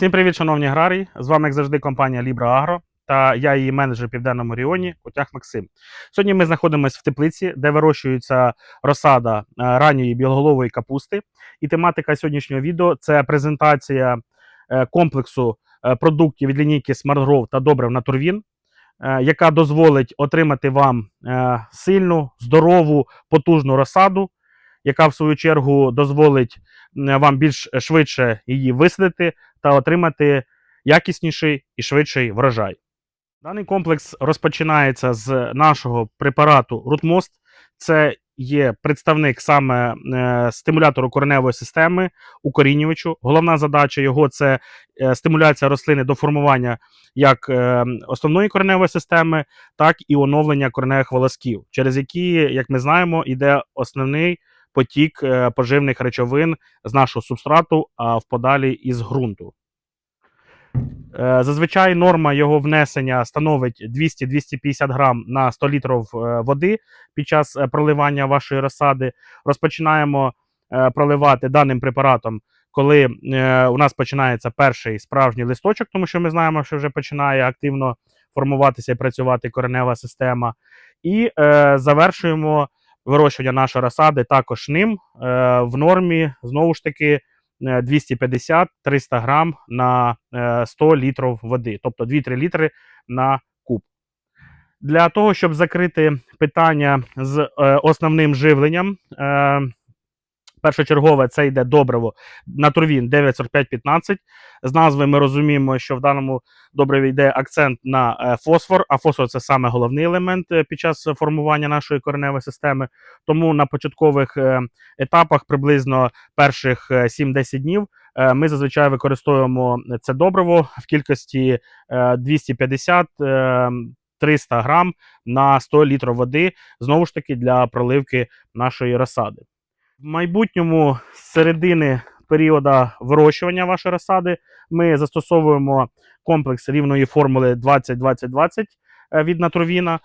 Всім привіт, шановні аграрії! З вами, як завжди, компанія Libra Agro та я її менеджер в Південному регіоні Котяг Максим. Сьогодні ми знаходимося в теплиці, де вирощується розсада е, ранньої білоголової капусти. І тематика сьогоднішнього відео це презентація е, комплексу е, продуктів від лінійки Smart Grow та добрив на турвін, е, яка дозволить отримати вам сильну, здорову, потужну розсаду, яка в свою чергу дозволить е, вам більш швидше її висадити та отримати якісніший і швидший врожай. Даний комплекс розпочинається з нашого препарату Рутмост. Це є представник саме е, стимулятору кореневої системи укорінювачу. Головна задача його це е, стимуляція рослини до формування як е, основної кореневої системи, так і оновлення кореневих волосків, через які, як ми знаємо, йде основний потік е, поживних речовин з нашого субстрату, а в подалі із ґрунту. Е, Зазвичай норма його внесення становить 200-250 грам на 100 літрів е, води під час проливання вашої розсади. Розпочинаємо проливати даним препаратом, коли у нас починається перший справжній листочок, тому що ми знаємо, що вже починає активно формуватися і працювати коренева система. І завершуємо вирощування нашої розсади також ним е, в нормі знову ж таки. е, 250-300 грам на е, 100 літрів води, тобто 2-3 літри на куб. Для того, щоб закрити питання з е, основним живленням, е, першочергове це йде добриво Натурвін 94515. З назви ми розуміємо, що в даному добриві йде акцент на е, фосфор, а фосфор це саме головний елемент е, під час формування нашої кореневої системи. Тому на початкових е, етапах, приблизно перших е, 7-10 днів, ми зазвичай використовуємо це добриво в кількості е, 250 е, 300 грам на 100 літрів води, знову ж таки, для проливки нашої розсади. В майбутньому, з середини періоду вирощування вашої розсади, ми застосовуємо комплекс рівної формули 20-20-20 е, від Натровіна.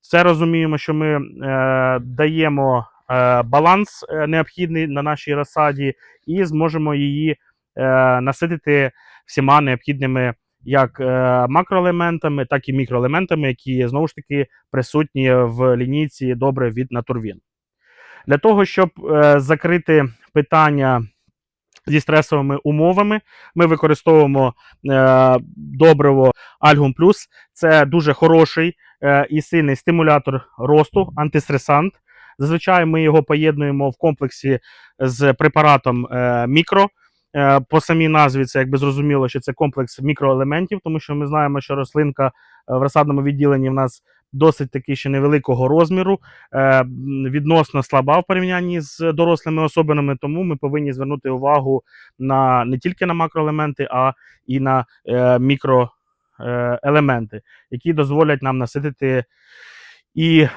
Це розуміємо, що ми е, даємо е, баланс е, необхідний на нашій розсаді і зможемо її е, наситити всіма необхідними як е, макроелементами, так і мікроелементами, які знову ж таки присутні в лінійці добре від Натурвін. Для того, щоб е, закрити питання зі стресовими умовами, ми використовуємо е, добриво Algum Plus. Це дуже хороший е, і сильний стимулятор росту, антистресант. Зазвичай ми його поєднуємо в комплексі з препаратом мікро. По самій назві це якби зрозуміло, що це комплекс мікроелементів, тому що ми знаємо, що рослинка в розсадному відділенні в нас досить таки ще невеликого розміру, е, відносно слаба в порівнянні з дорослими особинами, тому ми повинні звернути увагу на не тільки на макроелементи, а і на е, мікроелементи, які дозволять нам наситити і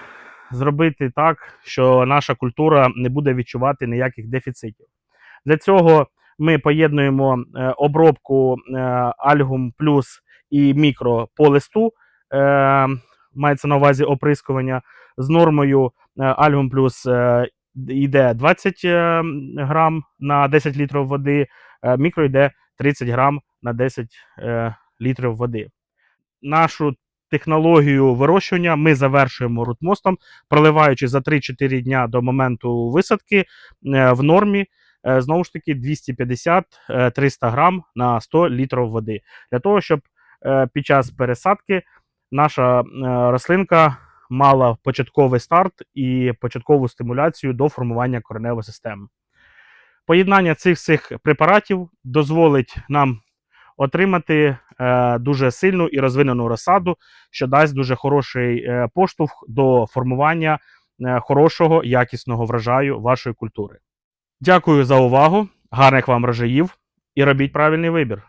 зробити так, що наша культура не буде відчувати ніяких дефіцитів. Для цього ми поєднуємо е, обробку е, Algum Plus і мікро по листу. Мається на увазі оприскування з нормою е, Algum Plus е, йде 20 е, грам на 10 літрів води, мікро йде 30 грам на 10 е, літрів води. Нашу технологію вирощування ми завершуємо рутмостом, проливаючи за 3-4 дня до моменту висадки в нормі. Знову ж таки, 250-300 грам на 100 літрів води. Для того, щоб під час пересадки наша е, рослинка мала початковий старт і початкову стимуляцію до формування кореневої системи. Поєднання цих всіх препаратів дозволить нам отримати е, дуже сильну і розвинену розсаду, що дасть дуже хороший е, поштовх до формування хорошого якісного врожаю вашої культури. Дякую за увагу, гарних вам врожаїв і робіть правильний вибір.